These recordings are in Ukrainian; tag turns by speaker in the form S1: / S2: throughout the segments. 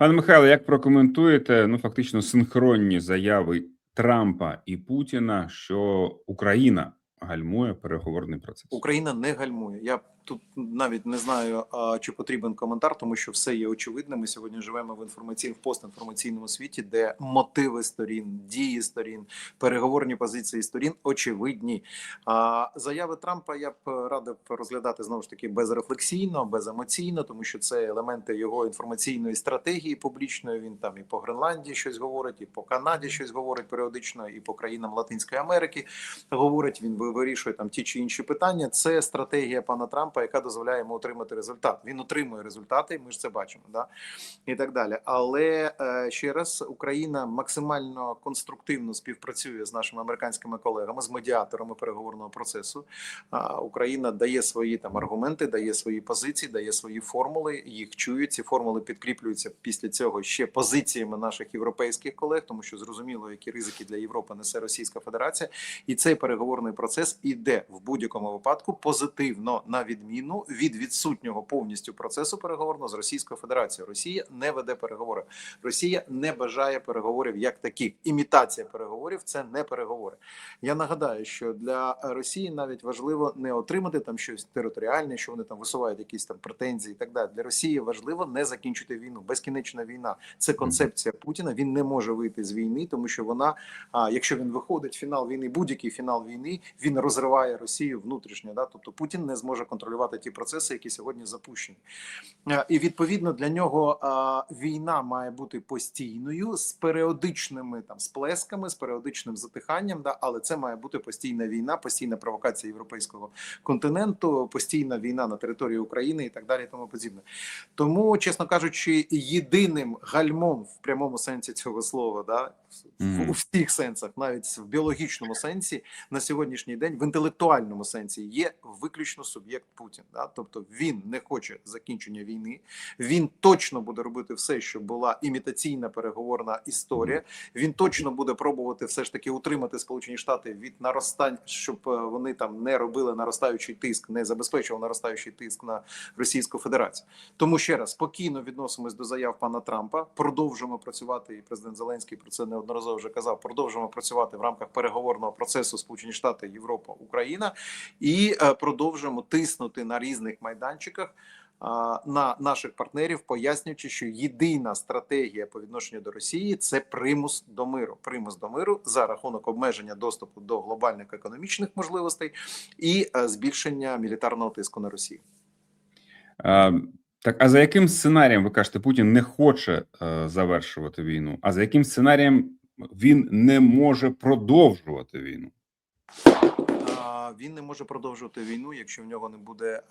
S1: Пане Михайло, як прокоментуєте ну фактично синхронні заяви Трампа і Путіна, що Україна гальмує переговорний процес?
S2: Україна не гальмує. Я тут навіть не знаю, чи потрібен коментар, тому що все є очевидним. Ми сьогодні живемо в інформаційному в постінформаційному світі, де мотиви сторін, дії сторін, переговорні позиції сторін очевидні. А заяви Трампа я б радив розглядати знову ж таки безрефлексійно, беземоційно, тому що це елементи його інформаційної стратегії публічної. Він там і по Гренландії щось говорить, і по Канаді щось говорить періодично, і по країнам Латинської Америки говорить. Він вирішує там ті чи інші питання. Це стратегія пана Трампа, яка дозволяє йому отримати результат. Він отримує результати, ми ж це бачимо, да і так далі. Але е, ще раз Україна максимально конструктивно співпрацює з нашими американськими колегами, з медіаторами переговорного процесу. Україна дає свої там аргументи, дає свої позиції, дає свої формули. Їх чують. Ці формули підкріплюються після цього ще позиціями наших європейських колег, тому що зрозуміло, які ризики для Європи несе Російська Федерація, і цей переговорний процес іде в будь-якому випадку позитивно на відміну від відсутнього повністю процесу переговорного з Російською Федерацією. Росія не веде переговори. Росія не бажає переговорів як таких. Імітація переговорів це не переговори. Я нагадаю, що для Росії навіть важливо не отримати там щось територіальне, що вони там висувають якісь там претензії і так далі. Для Росії важливо не закінчити війну. Безкінечна війна це концепція Путіна. Він не може вийти з війни, тому що вона, а якщо він виходить фінал війни, будь-який фінал війни він розриває Росію внутрішньо. Да? Тобто Путін не зможе контролювати ті процеси, які сьогодні запущені. Е, І відповідно для нього війна має бути постійною з періодичними там сплесками, з періодичним затиханням. Да, але це має бути постійна війна, постійна провокація європейського континенту, постійна війна на території України і так далі. Тому подібне. Тому, чесно кажучи, єдиним гальмом в прямому сенсі цього слова, да
S1: Мгм.
S2: у всіх сенсах, навіть в біологічному сенсі, на сьогоднішній день, в інтелектуальному сенсі, є виключно суб'єкт Путін. Да? Тобто він не хоче закінчення війни. Він точно буде робити все, щоб була імітаційна переговорна історія. Він точно буде пробувати все ж таки утримати Сполучені Штати від наростань, щоб е, вони там не робили наростаючий тиск, не забезпечували наростаючий тиск на Російську Федерацію. Тому ще раз спокійно відносимось до заяв пана Трампа. Продовжуємо працювати, і президент Зеленський про це неодноразово вже казав. Продовжуємо працювати в рамках переговорного процесу Сполучені Штати, Європа, Україна і е, продовжуємо тиснути на різних майданчиках. На наших партнерів, пояснюючи, що єдина стратегія по відношенню до Росії це примус до миру. Примус до миру за рахунок обмеження доступу до глобальних економічних можливостей і е, збільшення мілітарного тиску на Росію.
S1: Так, а за яким сценарієм ви кажете, Путін не хоче е, завершувати війну? А за яким сценарієм він не може продовжувати війну?
S2: Він не може продовжувати війну, якщо в нього не буде.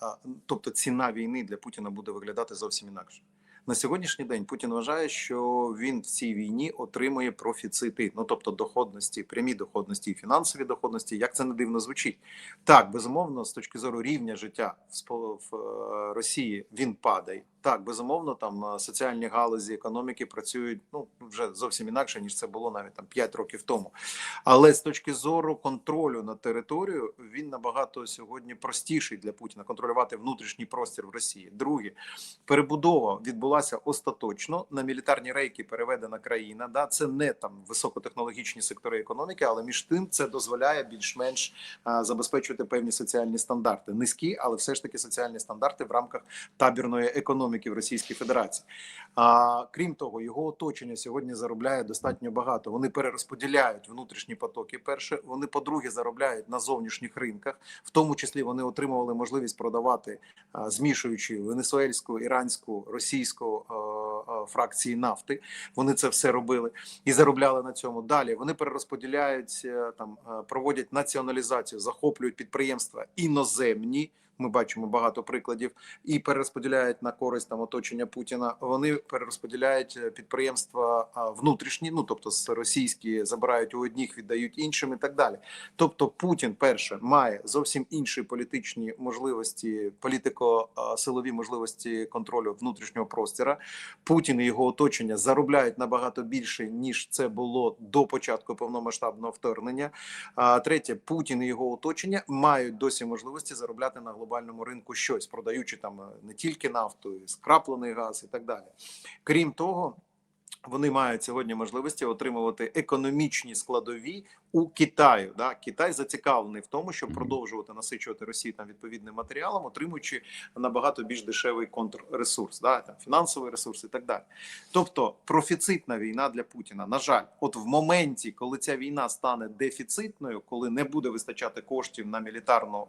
S2: Тобто ціна війни для Путіна буде виглядати зовсім інакше. На сьогоднішній день Путін вважає, що він в цій війні отримує профіцити, ну тобто доходності, прямі доходності і фінансові доходності. Як це не дивно звучить? Так, безумовно, з точки зору рівня життя в, е, Росії він падає. Так, безумовно, там е, соціальні галузі економіки працюють ну вже зовсім інакше ніж це було навіть там 5 років тому. Але з точки зору контролю над територією він набагато сьогодні простіший для Путіна контролювати внутрішній простір в Росії. Друге, перебудова відбулася остаточно на мілітарні рейки. Переведена країна. Да, це не там високотехнологічні сектори економіки, але між тим це дозволяє більш-менш забезпечувати певні соціальні стандарти. Низькі, але все ж таки соціальні стандарти в рамках табірної економіки в Російській Федерації. А крім того, його оточення сьогодні заробляє достатньо багато. Вони перерозподіляють внутрішні потоки. Перше, вони по-друге заробляють на зовнішніх ринках, в тому числі вони отримували можливість продавати, змішуючи венесуельську, іранську, російську е, е, фракції нафти. Вони це все робили і заробляли на цьому. Далі вони перерозподіляють е, там, проводять націоналізацію, захоплюють підприємства іноземні. Ми бачимо багато прикладів і перерозподіляють на користь там оточення Путіна. Вони перерозподіляють е, підприємства внутрішні, ну тобто з російські забирають у одних, віддають іншим, і так далі. Тобто, Путін перше має зовсім інші політичні можливості, політико-силові можливості контролю внутрішнього простіра. Путін і його оточення заробляють набагато більше ніж це було до початку повномасштабного вторгнення. А третє, Путін і його оточення мають досі можливості заробляти на глобальному глобальному ринку щось, продаючи там е, не тільки нафту, і скраплений газ і так далі. Крім того. Вони мають сьогодні можливості отримувати економічні складові у Китаю. Да? Китай зацікавлений в тому, щоб продовжувати насичувати Росію там відповідним матеріалом, отримуючи набагато більш дешевий контрресурс, да? там, фінансовий ресурс і так далі. Тобто профіцитна війна для Путіна. На жаль, от в моменті, коли ця війна стане дефіцитною, коли не буде вистачати коштів на мілітарну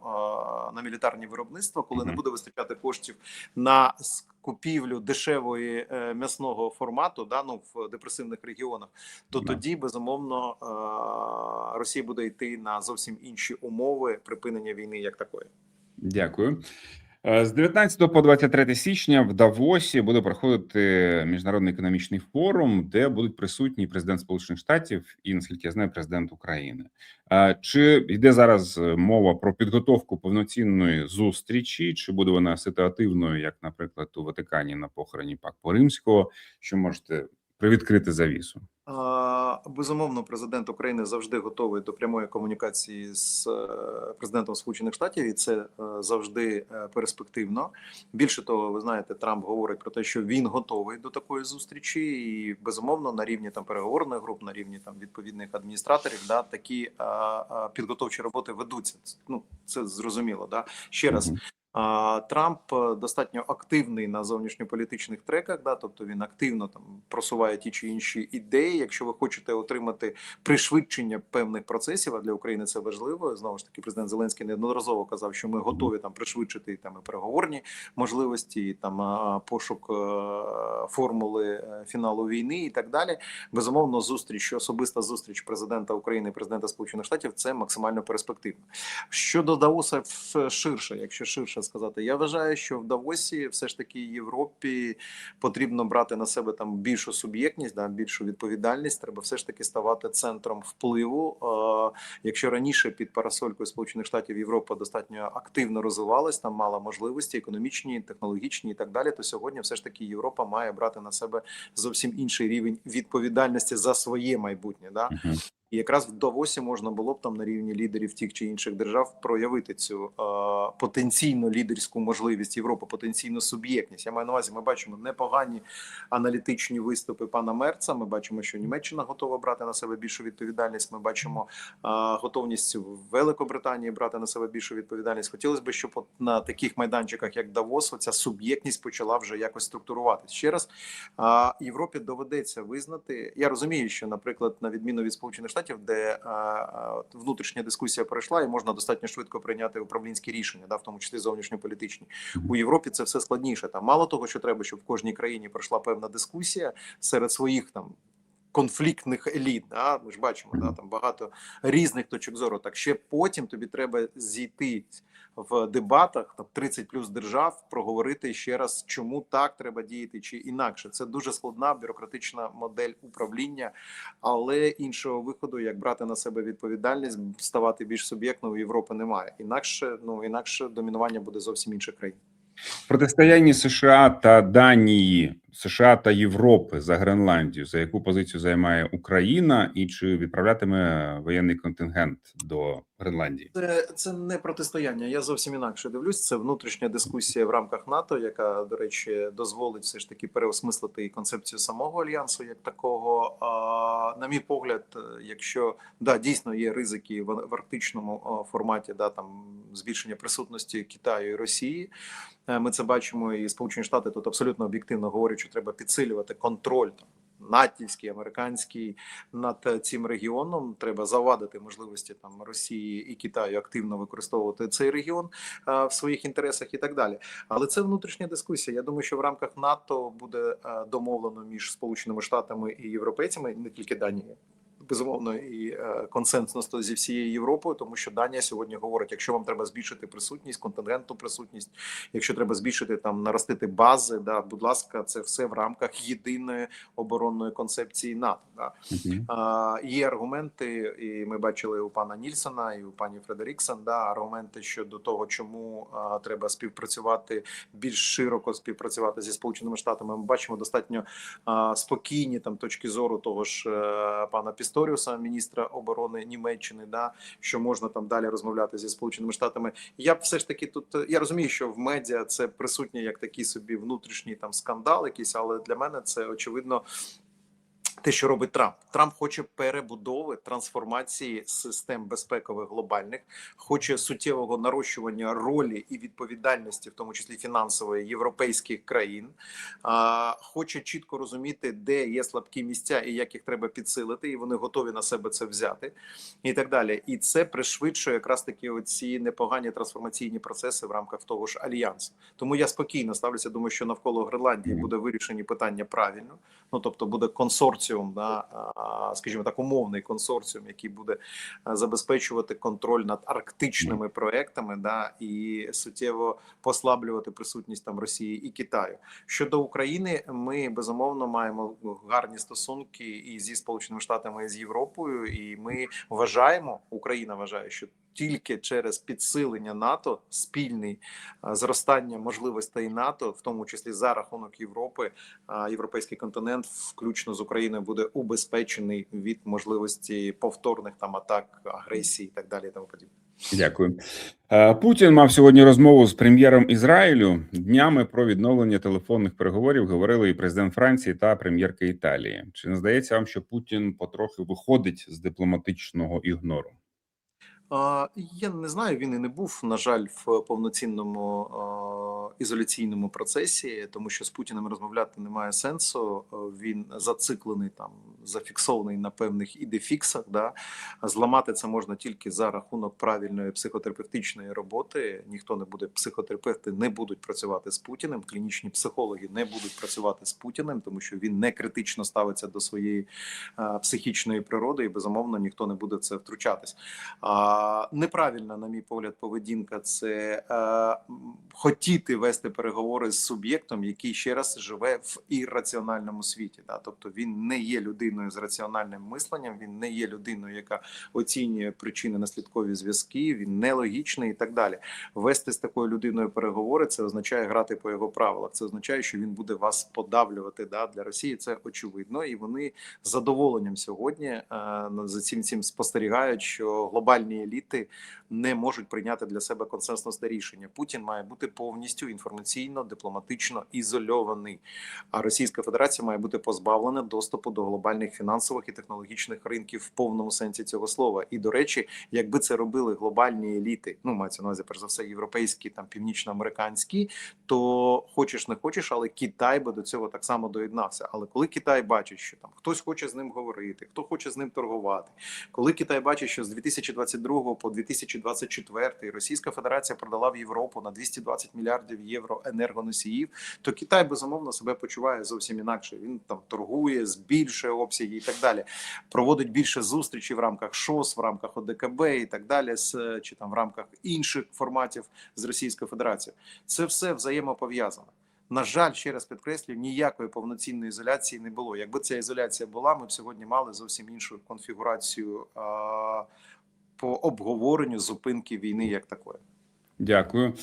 S2: на мілітарні виробництва, коли не буде вистачати коштів на купівлю дешевої е, м'ясного формату, да ну в депресивних регіонах, то
S1: Да.
S2: тоді безумовно е, Росія буде йти на зовсім інші умови припинення війни як такої.
S1: Дякую. Е, З 19 по 23 січня в Давосі буде проходити міжнародний економічний форум, де будуть присутні президент Сполучених Штатів і, наскільки я знаю, президент України. Е, Чи йде зараз е, мова про підготовку повноцінної зустрічі, чи буде вона ситуативною, як, наприклад, у Ватикані на похороні Папи Римського? Що можете привідкрити завісу?
S2: Безумовно, президент України завжди готовий до прямої комунікації з е, президентом Сполучених Штатів, і це е, завжди е, перспективно. Більше того, ви знаєте, Трамп говорить про те, що він готовий до такої зустрічі, і безумовно на рівні там переговорних груп, на рівні там відповідних адміністраторів, да такі а, а, підготовчі роботи ведуться. Ну це зрозуміло. Да ще раз. Трамп е, достатньо активний на зовнішньополітичних треках, да, тобто він активно там просуває ті чи інші ідеї. Якщо ви хочете отримати пришвидшення певних процесів, а для України це важливо. Знову ж таки, президент Зеленський неодноразово казав, що ми готові там пришвидшити там і переговорні можливості, і там пошук е, формули е, фіналу війни і так далі. Безумовно, зустріч, особиста зустріч президента України і президента Сполучених Штатів це максимально перспективно. Щодо Давоса в- ширше, якщо ширше сказати, я вважаю, що в Давосі все ж таки Європі потрібно брати на себе там більшу суб'єктність, да, більшу відповідальність. Треба все ж таки ставати центром впливу. Якщо раніше під парасолькою Сполучених Штатів Європа достатньо активно розвивалась, там мала можливості економічні, технологічні і так далі, то сьогодні все ж таки Європа має брати на себе зовсім інший рівень відповідальності за своє майбутнє. Да? І якраз в Давосі можна було б там на рівні лідерів тих чи інших держав проявити цю е, потенційну лідерську можливість Європи, потенційну суб'єктність. Я маю на увазі, ми бачимо непогані аналітичні виступи пана Мерца. Ми бачимо, що Німеччина готова брати на себе більшу відповідальність. Ми бачимо е, готовність Великобританії брати на себе більшу відповідальність. Хотілося б, щоб на таких майданчиках, як Давос, ця суб'єктність почала вже якось структуруватися. Ще раз а Європі доведеться визнати. Я розумію, що, наприклад, на відміну від Сполучених Штатів, де а, а, внутрішня дискусія пройшла, і можна достатньо швидко прийняти управлінські рішення, да, в тому числі зовнішньополітичні. У Європі це все складніше. Там мало того, що треба, щоб в кожній країні пройшла певна дискусія серед своїх там. Конфліктних еліт, да? ми ж бачимо, да, там багато різних точок зору. Так ще потім тобі треба зійти в дебатах там 30 плюс держав, проговорити ще раз, чому так треба діяти чи інакше. Це дуже складна бюрократична модель управління, але іншого виходу, як брати на себе відповідальність, ставати більш суб'єктною Європи немає. Інакше ну інакше домінування буде зовсім інших країн.
S1: Протистоянні США та Данії, США та Європи за Гренландію. За яку позицію займає Україна, і чи відправлятиме воєнний контингент до Гренландії?
S2: Це, це не протистояння. Я зовсім інакше дивлюсь. Це внутрішня дискусія в рамках НАТО, яка, до речі, дозволить все ж таки переосмислити і концепцію самого альянсу як такого. А, на мій погляд, е, якщо да дійсно є ризики в, арктичному форматі, да там збільшення присутності Китаю і Росії. Е, Ми це бачимо, і Сполучені Штати тут абсолютно об'єктивно говорять, що треба підсилювати контроль там. Натівський, американський над е, цим регіоном треба завадити можливості там Росії і Китаю активно використовувати цей регіон а, в своїх інтересах і так далі. Але це внутрішня дискусія. Я думаю, що в рамках НАТО буде е, домовлено між Сполученими Штатами і європейцями, не тільки Данією. Безумовно, і е, консенсусно зі всією Європою, тому що Данія сьогодні говорить: якщо вам треба збільшити присутність, контингентну присутність, якщо треба збільшити там наростити бази, да, будь ласка, це все в рамках єдиної оборонної концепції НАТО. Да.
S1: Мгм.
S2: А, є аргументи, і ми бачили у пана Нільсона і у пані Фредеріксон. Да, аргументи щодо того, чому а, треба співпрацювати більш широко співпрацювати зі сполученими штатами. Ми бачимо достатньо а, спокійні там точки зору того ж е, пана Пісторіуса, Пісторіуса, міністра оборони Німеччини, да що можна там далі розмовляти зі сполученими штатами. Я все ж таки тут я розумію, що в медіа це присутнє як такий собі внутрішній там скандал, якийсь, але для мене це очевидно. Те, що робить Трамп, Трамп хоче перебудови трансформації систем безпекових глобальних, хоче суттєвого нарощування ролі і відповідальності, в тому числі фінансової європейських країн, а, хоче чітко розуміти, де є слабкі місця і як їх треба підсилити, і вони готові на себе це взяти, і так далі. І це пришвидшує якраз таки оці непогані трансформаційні процеси в рамках того ж альянсу. Тому я спокійно ставлюся. Думаю, що навколо Гренландії буде вирішені питання правильно. Ну тобто буде консорціум, да, скажімо так, умовний консорціум, який буде забезпечувати контроль над арктичними проектами, да і суттєво послаблювати присутність там Росії і Китаю. Щодо України, ми безумовно маємо гарні стосунки і зі Сполученими Штатами, і з Європою, і ми вважаємо, Україна вважає, що тільки через підсилення НАТО, спільний зростання можливостей НАТО, в тому числі за рахунок Європи, європейський континент, включно з Україною, буде убезпечений від можливості повторних там атак, агресії і так далі. І тому подібне.
S1: Дякую. Е, Путін мав сьогодні розмову з прем'єром Ізраїлю. Днями про відновлення телефонних переговорів говорили і президент Франції та прем'єрка Італії. Чи не здається вам, що Путін потрохи виходить з дипломатичного ігнору?
S2: Я не знаю, він і не був, на жаль, в повноцінному ізоляційному процесі, тому що з Путіним розмовляти немає сенсу. Він зациклений там, зафіксований на певних ідефіксах. Да? Зламати це можна тільки за рахунок правильної психотерапевтичної роботи. Ніхто не буде психотерапевти, не будуть працювати з Путіним. Клінічні психологи не будуть працювати з Путіним, тому що він не критично ставиться до своєї психічної природи, і безумовно ніхто не буде в це втручатись. Неправильна, на мій погляд, поведінка це е, хотіти вести переговори з суб'єктом, який ще раз живе в ірраціональному світі. Да? Тобто він не є людиною з раціональним мисленням, він не є людиною, яка оцінює причини наслідкові зв'язки, він нелогічний і так далі. Вести з такою людиною переговори це означає грати по його правилах. Це означає, що він буде вас подавлювати. Да? Для Росії це очевидно, і вони задоволенням сьогодні е, за цим цим спостерігають, що глобальні еліти не можуть прийняти для себе консенсусне рішення. Путін має бути повністю інформаційно, дипломатично ізольований. А Російська Федерація має бути позбавлена доступу до глобальних фінансових і технологічних ринків в повному сенсі цього слова. І до речі, якби це робили глобальні еліти, ну мається на увазі, перш за все, європейські там північноамериканські, то хочеш не хочеш, але Китай би до цього так само доєднався. Але коли Китай бачить, що там хтось хоче з ним говорити, хто хоче з ним торгувати, коли Китай бачить, що з 2022 по 2024 Російська Федерація продала в Європу на 220 мільярдів євро енергоносіїв, то Китай безумовно себе почуває зовсім інакше. Він там торгує, збільшує обсяги і так далі. Проводить більше зустрічей в рамках ШОС, в рамках ОДКБ і так далі, з чи там в рамках інших форматів з Російською Федерацією. Це все взаємопов'язано. На жаль, ще раз підкреслюю, ніякої повноцінної ізоляції не було. Якби ця ізоляція була, ми б сьогодні мали зовсім іншу конфігурацію а, по обговоренню зупинки війни як такої.
S1: Дякую.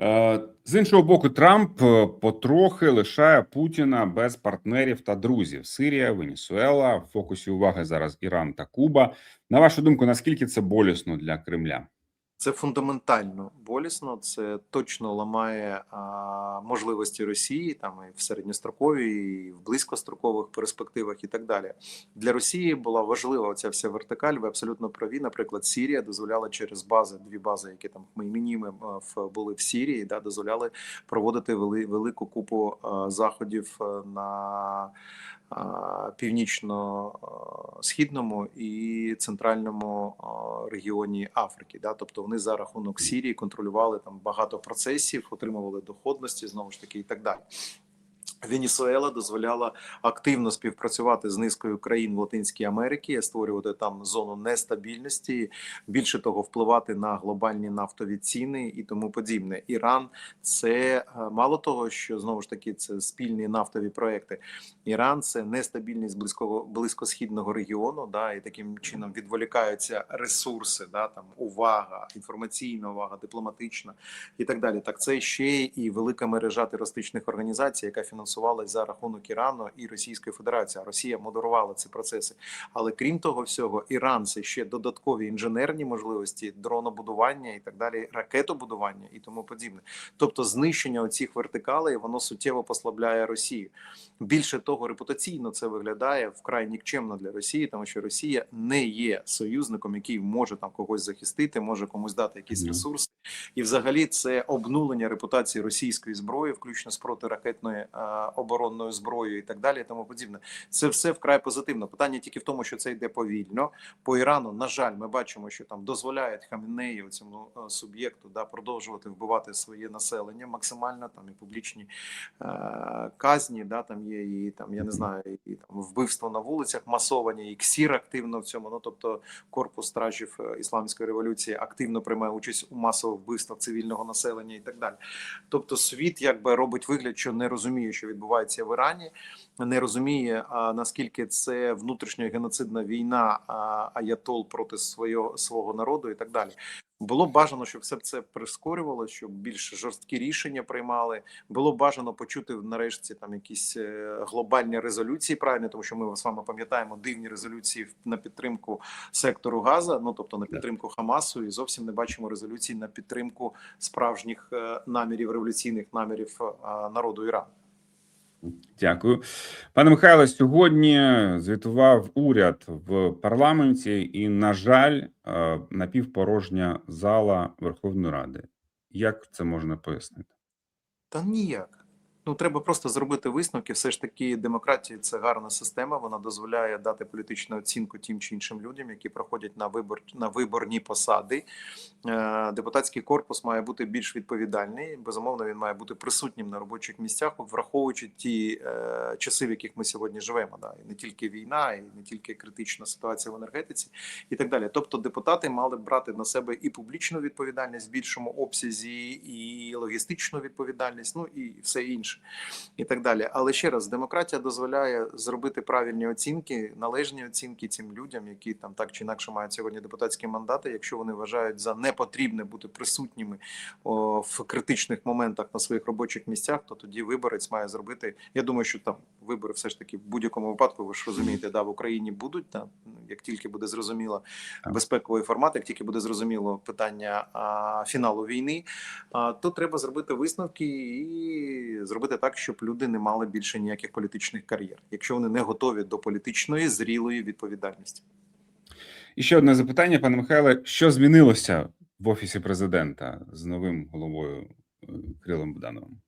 S1: Е, З іншого боку, Трамп е, потрохи лишає Путіна без партнерів та друзів. Сирія, Венесуела, в фокусі уваги зараз Іран та Куба. На вашу думку, наскільки це болісно для Кремля?
S2: Це фундаментально болісно. Це точно ламає а, можливості Росії там і в середньостроковій, і в близькострокових перспективах, і так далі. Для Росії була важлива ця вся вертикаль. Ви абсолютно праві. Наприклад, Сірія дозволяла через бази, дві бази, які там ми мені в були в Сірії, да дозволяли проводити вели, велику купу а, заходів на північно-східному і центральному регіоні Африки. Да? Тобто вони за рахунок Сірії контролювали там багато процесів, отримували доходності знову ж таки і так далі. Венесуела дозволяла активно співпрацювати з низкою країн в Латинській Америці, створювати там зону нестабільності, більше того, впливати на глобальні нафтові ціни і тому подібне. Іран це мало того, що знову ж таки це спільні нафтові проекти. Іран це нестабільність близького близькосхідного регіону, да і таким чином відволікаються ресурси, да там увага, інформаційна увага, дипломатична і так далі. Так це ще і велика мережа терористичних організацій, яка фінансує фінансувалась за рахунок Ірану і Російської Федерації. Росія модерувала ці процеси. Але крім того всього, Іран це ще додаткові інженерні можливості, дронобудування і так далі, ракетобудування і тому подібне. Тобто, знищення оцих вертикалей воно суттєво послабляє Росію. Більше того, репутаційно це виглядає вкрай нікчемно для Росії, тому що Росія не є союзником, який може там когось захистити, може комусь дати якісь ресурси. І, взагалі, це обнулення репутації російської зброї, включно з протиракетною е, оборонною зброєю і так далі. І тому подібне. Це все вкрай позитивно. Питання тільки в тому, що це йде повільно. По Ірану, на жаль, ми бачимо, що там дозволяють Хамінею цьому е, суб'єкту да продовжувати вбивати своє населення максимально. Там і публічні е, казні, да там є і там, я не знаю, і там вбивство на вулицях масовані, і КСІР активно в цьому. Ну тобто корпус стражів е, ісламської революції активно приймає участь у масових вбивствах цивільного населення і так далі. Тобто, світ якби робить вигляд, що не розуміє, що відбувається в Ірані, не розуміє наскільки це внутрішня геноцидна війна аятол проти свого свого народу і так далі. Було б бажано, щоб все це прискорювало, щоб більш жорсткі рішення приймали. Було б бажано почути нарешті там якісь е, глобальні резолюції, правильно, тому що ми з вами пам'ятаємо дивні резолюції на підтримку сектору Газа, ну тобто на підтримку Хамасу, і зовсім не бачимо резолюцій на підтримку справжніх е, намірів революційних намірів е, народу Ірану.
S1: Дякую, пане Михайло. Сьогодні звітував уряд в парламенті, і, на жаль, е, напівпорожня зала Верховної Ради. Як це можна пояснити?
S2: Та ніяк. Ну треба просто зробити висновки. Все ж таки, демократія це гарна система. Вона дозволяє дати політичну оцінку тим чи іншим людям, які проходять на вибор на виборні посади. Е, Депутатський корпус має бути більш відповідальний. Безумовно, він має бути присутнім на робочих місцях, враховуючи ті е, часи, в яких ми сьогодні живемо. Да, і не тільки війна, і не тільки критична ситуація в енергетиці, і так далі. Тобто, депутати мали брати на себе і публічну відповідальність в більшому обсязі, і логістичну відповідальність, ну і все інше і так далі. Але ще раз, демократія дозволяє зробити правильні оцінки, належні оцінки цим людям, які там так чи інакше мають сьогодні депутатські мандати, якщо вони вважають за непотрібне бути присутніми о, в критичних моментах на своїх робочих місцях, то тоді виборець має зробити. Я думаю, що там вибори все ж таки в будь-якому випадку, ви ж розумієте, да, в Україні будуть да, як тільки буде зрозуміло безпековий формат, як тільки буде зрозуміло питання а, фіналу війни, а, то треба зробити висновки і зробити так, щоб люди не мали більше ніяких політичних кар'єр, якщо вони не готові до політичної зрілої відповідальності.
S1: І ще одне запитання, пане Михайле: що змінилося в офісі президента з новим головою Крилом Будановим?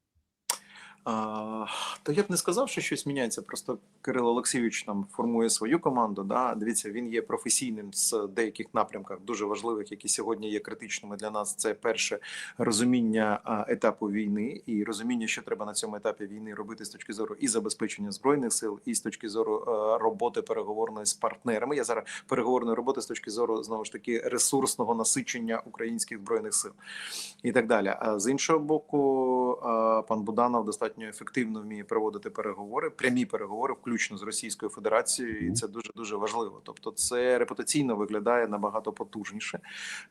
S2: То я б не сказав, що щось міняється. Просто Кирило Олексійович там формує свою команду. Да? Дивіться, він є професійним з деяких напрямках, дуже важливих, які сьогодні є критичними для нас. Це перше розуміння етапу війни і розуміння, що треба на цьому етапі війни робити з точки зору і забезпечення збройних сил, і з точки зору е, роботи переговорної з партнерами. Я зараз переговорної роботи з точки зору знову ж таки ресурсного насичення українських збройних сил і так далі. А з іншого боку, пан Буданов достатньо ефективно вміє проводити переговори, прямі переговори, включно з Російською Федерацією, і це дуже дуже важливо. Тобто, це репутаційно виглядає набагато потужніше,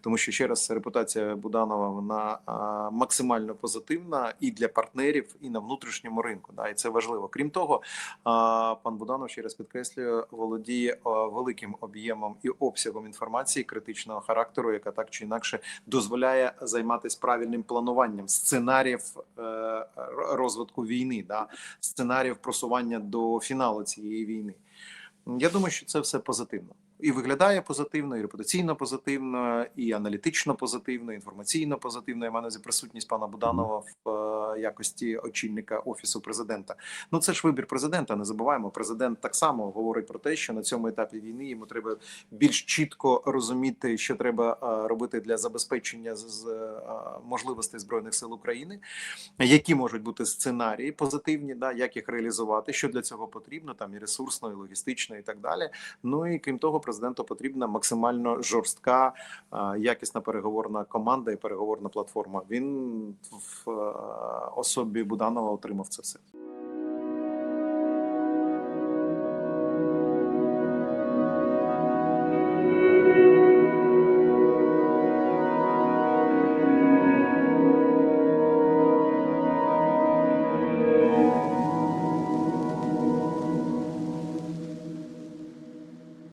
S2: тому що ще раз репутація Буданова вона а, максимально позитивна і для партнерів, і на внутрішньому ринку. Да, і це важливо. Крім того, а, пан Буданов ще раз підкреслюю, володіє а, великим об'ємом і обсягом інформації критичного характеру, яка так чи інакше дозволяє займатися правильним плануванням сценаріїв е, р- розвитку війни, да, сценаріїв просування до фіналу цієї війни. Я думаю, що це все позитивно. І виглядає позитивно, і репутаційно позитивно, і аналітично позитивно, і інформаційно позитивно. Я маю увазі присутність пана Буданова в е, якості очільника офісу президента. Ну це ж вибір президента. Не забуваємо. Президент так само говорить про те, що на цьому етапі війни йому треба більш чітко розуміти, що треба е, робити для забезпечення з, е, можливостей збройних сил України, які можуть бути сценарії позитивні, да як їх реалізувати, що для цього потрібно, там і ресурсно, і логістично, і так далі. Ну і крім того, президенту потрібна максимально жорстка, е, якісна переговорна команда і переговорна платформа. Він в е, особі Буданова отримав це все.